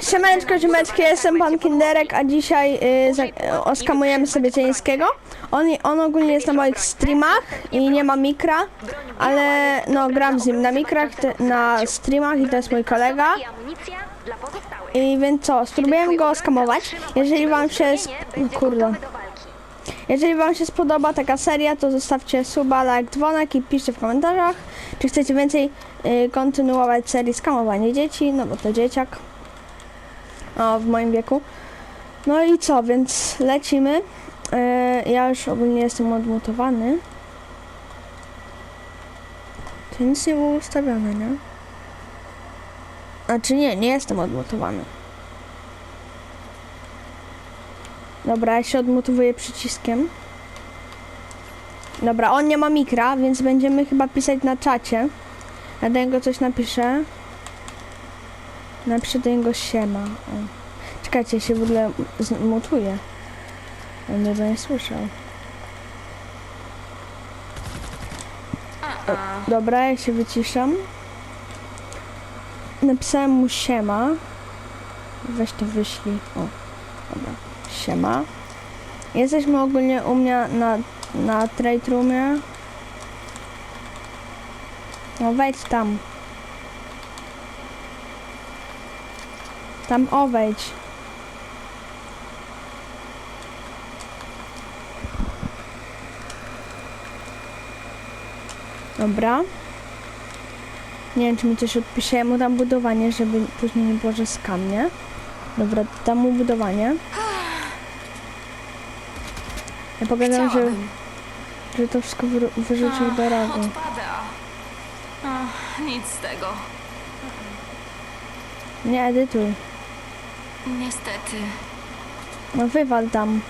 Siemaneczko, ziomeczki, jestem pan Kinderek, a dzisiaj y, za, y, oskamujemy sobie Cieńskiego. On, on ogólnie jest na moich streamach i nie ma mikra, ale no gram z nim na mikrach, te, na streamach i to jest mój kolega. i więc co, spróbujemy go oskamować. Jeżeli wam się... Kurde. Jeżeli wam się spodoba taka seria, to zostawcie suba, like, dzwonek i piszcie w komentarzach, czy chcecie więcej y, kontynuować serii skamowanie dzieci, no bo to dzieciak. O, w moim wieku. No i co, więc lecimy. Y, ja już ogólnie jestem odmutowany. To nic nie było ustawione, nie? Znaczy nie, nie jestem odmutowany. Dobra, ja się odmutowuję przyciskiem. Dobra, on nie ma mikra, więc będziemy chyba pisać na czacie. Ja do niego coś napiszę. Napiszę do niego siema. O. Czekajcie, ja się w ogóle zmutuję. On mnie nie słyszał. O, dobra, ja się wyciszam. Napisałem mu siema. Weź to wyślij. O, dobra. Siema. Jesteśmy ogólnie u mnie na, na trade roomie. No wejdź tam. Tam o wejdź. Dobra. Nie wiem, czy mi coś odpisze. Ja mu dam budowanie, żeby później nie było, że skam, nie? Dobra, dam mu budowanie. Ja pogadam, że, że to wszystko wy, wyrzucił do. Ach, nic z tego. Nie edytuj. Niestety. No wywal tam.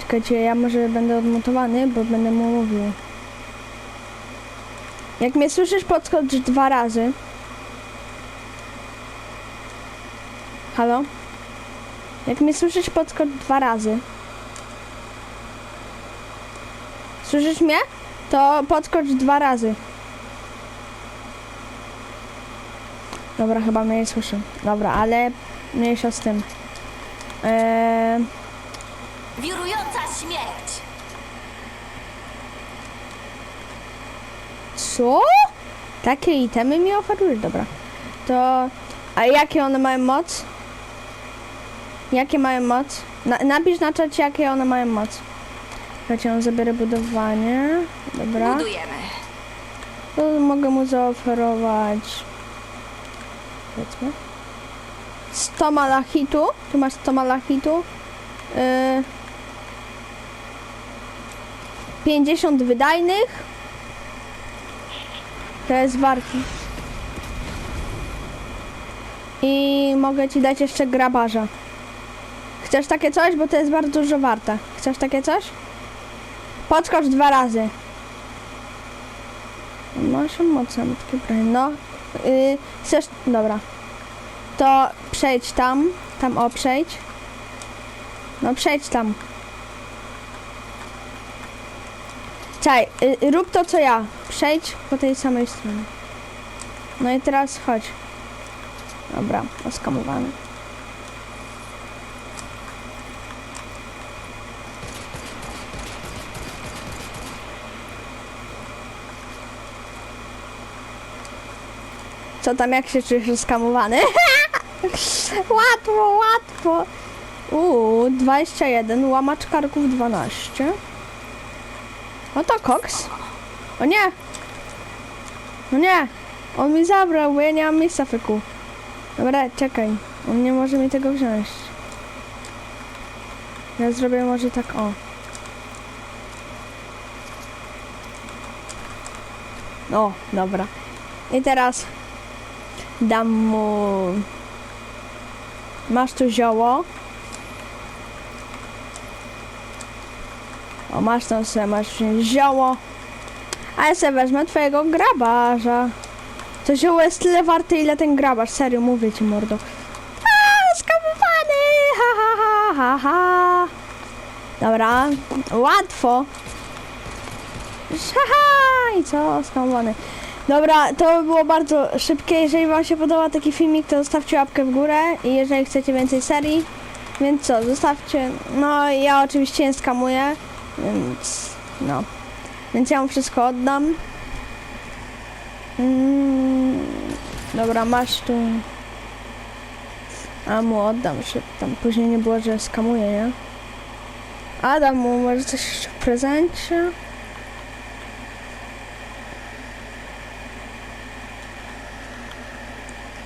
Czekajcie, ja może będę odmutowany, bo będę mu mówił. Jak mnie słyszysz, podskocz dwa razy. Halo? Jak mnie słyszysz, podskocz dwa razy. Słyszysz mnie? To podskocz dwa razy. Dobra, chyba mnie nie słyszy. Dobra, ale mniejsza z tym. Eee, Wirująca śmierć. Co? Takie itemy mi oferujesz? Dobra. To... A jakie one mają moc? Jakie mają moc? Na, napisz na czacie, jakie one mają moc. Słuchajcie, on zabiera budowanie. Dobra. Budujemy. To mogę mu zaoferować... Powiedzmy... 100 malachitu. Tu masz 100 malachitu. Yy, 50 wydajnych. To jest warki. I mogę ci dać jeszcze grabarza. Chcesz takie coś? Bo to jest bardzo dużo warte. Chcesz takie coś? Podskocz dwa razy. Masz mocno takie broń. No. Yy, chcesz. Dobra. To przejdź tam. Tam o przejdź. No przejdź tam. Czaj, y, rób to co ja. Przejdź po tej samej stronie. No i teraz chodź. Dobra, oskamowany. Co tam, jak się czujesz skamowany? łatwo, łatwo. Uuu, 21, łamacz karków 12. O to koks. O nie! No nie! On mi zabrał, bo ja nie mam miejsca fyku. Dobra, czekaj. On nie może mi tego wziąć. Ja zrobię może tak o. O, dobra. I teraz dam mu... Masz tu zioło. O, masz tam sobie, masz zioło. A ja sobie wezmę twojego grabarza. To zioło jest tyle warte, ile ten grabarz. Serio, mówię ci, mordo. A, skamowany! Ha, ha, ha, ha, ha. Dobra, łatwo. Haha, i co? Skamowany. Dobra, to było bardzo szybkie. Jeżeli Wam się podoba taki filmik, to zostawcie łapkę w górę i jeżeli chcecie więcej serii, więc co, zostawcie. No, ja oczywiście nie skamuję, więc no. Więc ja mu wszystko oddam. Mm, dobra, masz tu. A mu oddam, żeby tam później nie było, że skamuję, nie? Adam mu może coś jeszcze w prezencie.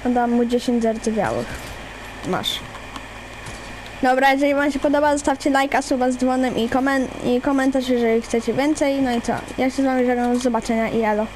Dam mu 10 zardzewiałych. Masz. Dobra, jeżeli wam się podoba, zostawcie lajka, suba z dzwonem i, komen- i komentarz, jeżeli chcecie więcej. No i co? Ja się z wami żegnam, do zobaczenia i elo.